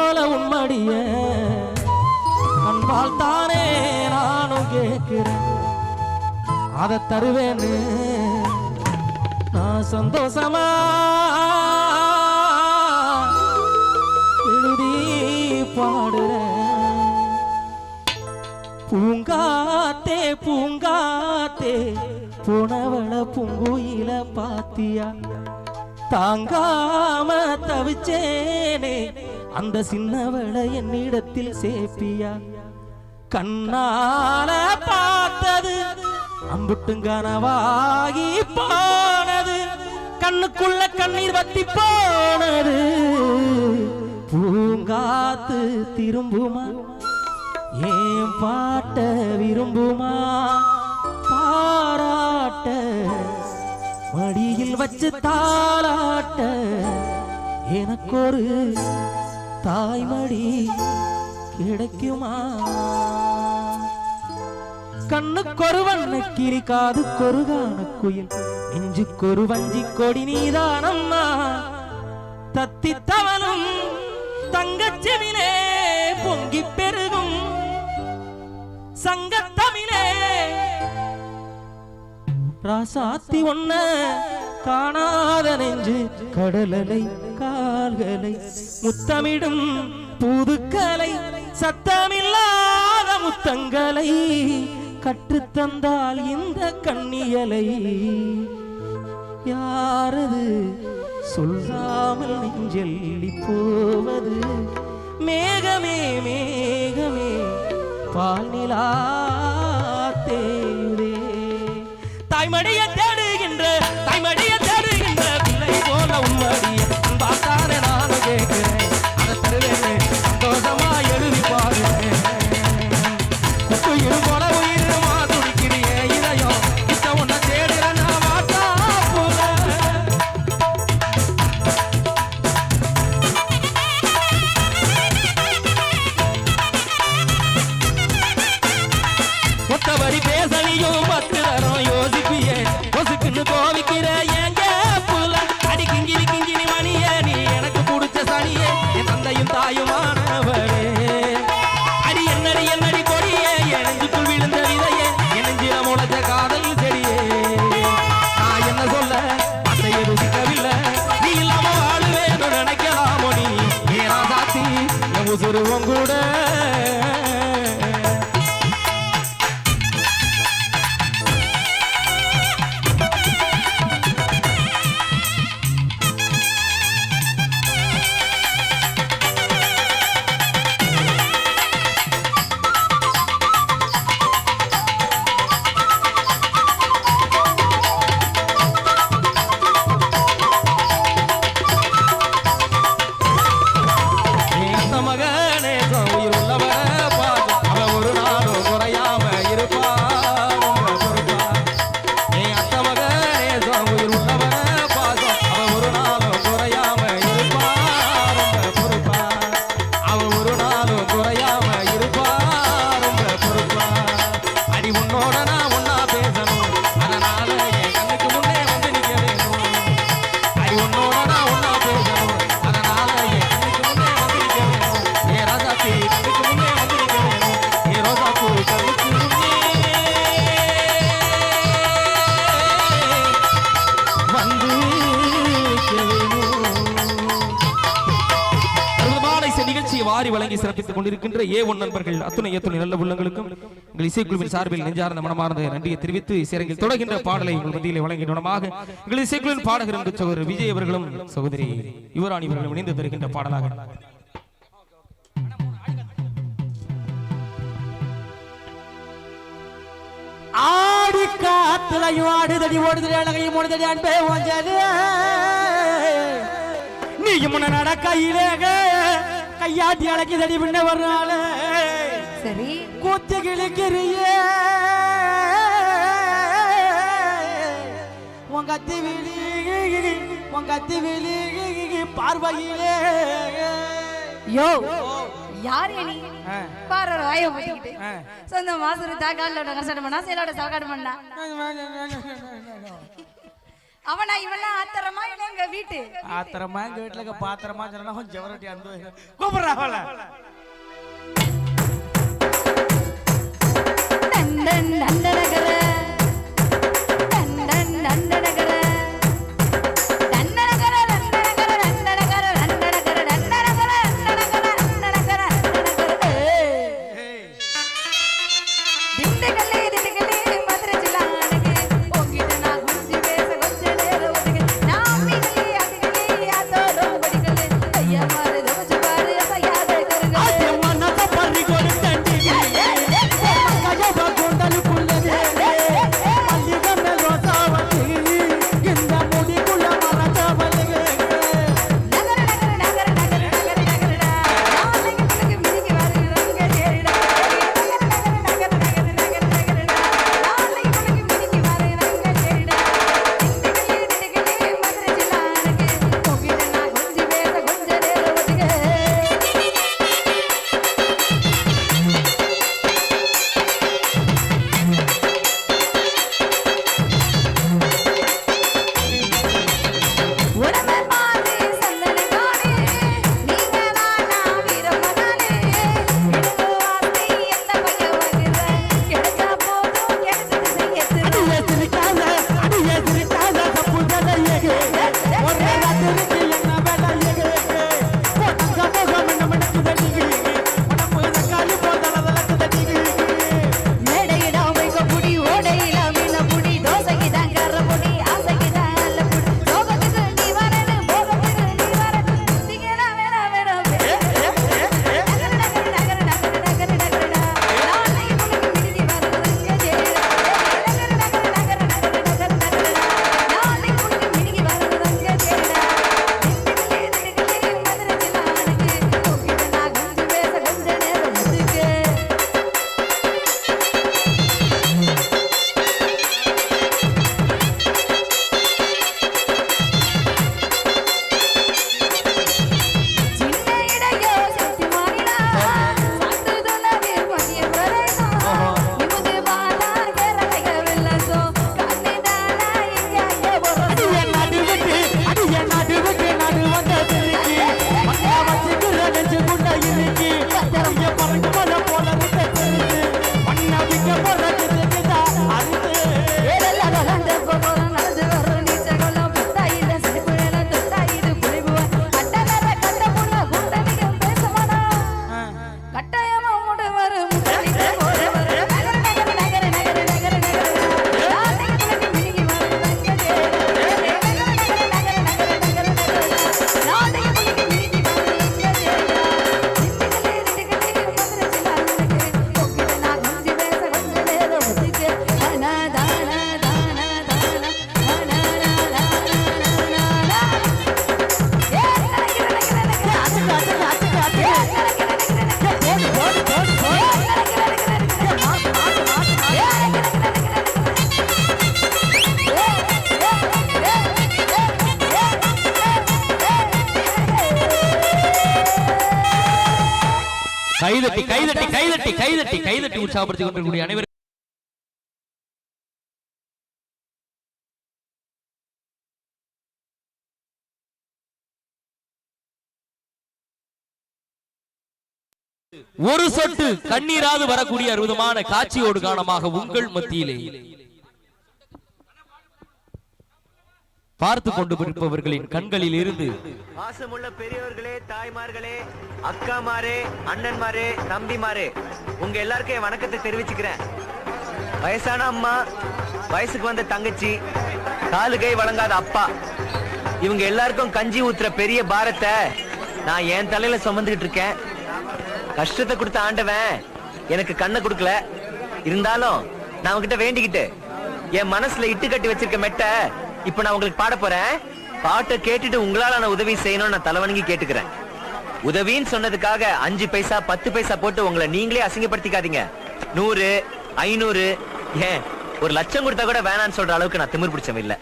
போல உன்மடிய. அன்பால் தானே நானும் கேட்கிறேன். அதை தருவேன்னு நான் சந்தோஷமா? எழுதி பாடுறேன். பூங்காத்தே பூங்காத்தே புனவள பூங்குயில பாத்தியா? தாங்காம தவிச்சேனே. அந்த சின்னவளை என்னிடத்தில் சேப்பியா? கண்ணால பார்த்தது அம்புட்டும் கனவாகி போனது கண்ணுக்குள்ள கண்ணீர் வத்தி போனது. பூங்காத்து திரும்புமா? ஏன் பாட்ட விரும்புமா? பாராட்ட மடியில் வச்சு தாளாட்ட எனக்கொரு தாய்மடி கிடைக்குமா? கண்ணுக்கொரு கிரி காது கொருகான குயில். நெஞ்சுக்கொரு வஞ்சி கொடி நீதானம்மா. தத்தி தவனும் தங்கச்செவிலே பொங்கி பெருகும். சங்கத்தமிழே. ராசாத்தி ஒன்ன காணாத நெஞ்சு கடலலை கால்களை முத்தமிடும் புதுக்கலை சத்தமில்லாத முத்தங்களை கற்றுத்தந்தால் இந்த கண்ணியலை யாரது? சொல்லாமல் நெஞ்செல்லி போவது மேகமே மேகமே பால்நிலா நிலா தாய்மடியை தேடுகின்ற தாய்மடி பிள்ளை நிகழ்ச்சியை சிறப்பித்துக் கொண்டிருக்கின்ற ஏ ஒன் நண்பர்கள் அத்துணை ஏத்துணை நல்ல உள்ளங்களுக்கும் எங்கள் இசைக்குழுவின் சார்பில் நெஞ்சார்ந்த மனமார்ந்த நன்றியை தெரிவித்து இசையரங்கில் தொடர்கின்ற பாடலை உங்கள் மத்தியில் வழங்கினமாக எங்கள் இசைக்குழுவின் பாடகர் என்று சகோதரர் விஜய் அவர்களும் சகோதரி யுவராணி அவர்களும் இணைந்து தருகின்ற பாடலாக. ஆடி காத்துலையும் ஆடுதடி ஓடுதடி அழகையும் ஓடுதடி அன்பே ஓஞ்சது நீயும் முன்ன நடக்கையிலே கையாட்டி அழைக்குதடி முன்ன ஒரு நாள். சரி. கூத்து கிழிக்கிறிய. உங்க அத்தி விழி உங்க அத்தி விழி பார்வையிலே. யோ யார் நீ. பாரு வாய. சொந்த மாசரு தாக்காலோட கஷ்டம் பண்ணா செயலோட சவகாடு பண்ணா ಅವನ ಇವನ ಆತರಮ ಇಲ್ಲ ಹೆಂಗ ವೀಟ್ ಆತರಮ ಹೆಂಗ ವೀಟ್ಲಾಗ ಪಾತ್ರಮ ಜನ ಜವರಟಿ ಅಂದು ಗೊಬ್ಬರ ಅವಳ கைதட்டி கைதட்டி கைதட்டி கைதட்டி கைதட்டி உற்சாகப்படுத்திக் கொண்டிருக்கக்கூடிய அனைவரும். ஒரு சொட்டு கண்ணீராது வரக்கூடிய அற்புதமான காட்சியோடு காரணமாக உங்கள் மத்தியிலே. பார்த்து கொண்டு இருப்பவர்களின் கண்களில் இருந்து பாசமுள்ள பெரியவர்களே தாய்மார்களே அக்காமாரே அண்ணன்மாரே தம்பிமாரே உங்க எல்லாருக்கும் என் வணக்கத்தை தெரிவிச்சுக்கிறேன். வயசான அம்மா வயசுக்கு வந்த தங்கச்சி காலு கை வழங்காத அப்பா இவங்க எல்லாருக்கும் கஞ்சி ஊத்துற பெரிய பாரத்தை நான் என் தலையில சுமந்துகிட்டு இருக்கேன். கஷ்டத்தை கொடுத்த ஆண்டவன் எனக்கு கண்ணை கொடுக்கல. இருந்தாலும் நான் உங்ககிட்ட வேண்டிக்கிட்டு என் மனசுல இட்டு கட்டி வச்சிருக்க மெட்ட இப்ப நான் உங்களுக்கு பாட போறேன். பாட்டை கேட்டுட்டு உங்களால நான் உதவி செய்யணும்னு நான் தலைவணங்கி கேட்டுக்கிறேன். உதவின்னு சொன்னதுக்காக அஞ்சு பைசா பத்து பைசா போட்டு உங்களை நீங்களே அசிங்கப்படுத்திக்காதீங்க. நூறு ஐநூறு ஏன் ஒரு லட்சம் கொடுத்தா கூட வேணான்னு சொல்ற அளவுக்கு நான் திமிர் பிடிச்சவன் இல்ல.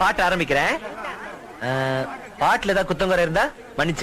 பாட்டு ஆரம்பிக்கிறேன். பாட்டுல ஏதாவது குத்தங்குறை இருந்தா மன்னிச்சு